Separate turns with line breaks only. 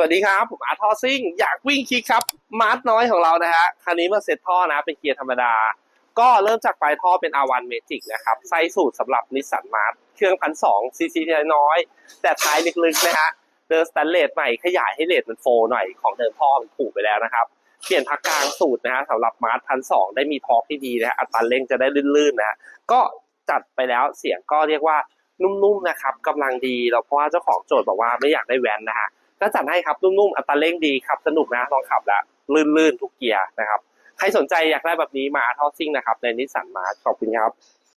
สวัสดีครับ ผมอาร์ทอซิ่ง อยากวิ่งคิกครับ มาร์ทน้อยของเรานะฮะคันนี้มาเซ็ตท่อนะ เป็นเกียร์ธรรมดา ก็เริ่มจากปลายท่อเป็น R1 Magic นะครับไส้สูตรสำหรับนิสสันมาร์ทเครื่องพันสองซีซีน้อย แต่ท้ายลึกๆนะฮะเดินสแตนเลสใหม่ขยายให้เลสมันโฟหน่อยของเดิมท่อมันผูกไปแล้วนะครับ เปลี่ยนพักกลางสูตรนะฮะสำหรับมาร์ทพันสองได้มีทอร์กที่ดีนะฮะอัตราเร่งจะได้ลื่นๆนะฮะก็จัดไปแล้วเสียงก็เรียกว่านุ่มๆนะครับกำลังดีแล้วเพราะว่าเจ้าของโจทย์บอกว่าไม่อยากได้แวนนะฮะ ก็จัดให้ครับนุ่มๆอัตราเร่งดีครับสนุกนะลองขับแล้วลื่นๆทุกเกียร์นะครับ ใครสนใจอยากได้แบบนี้มาท่อซิ่งนะครับในนิสสันมาขอบคุณครับ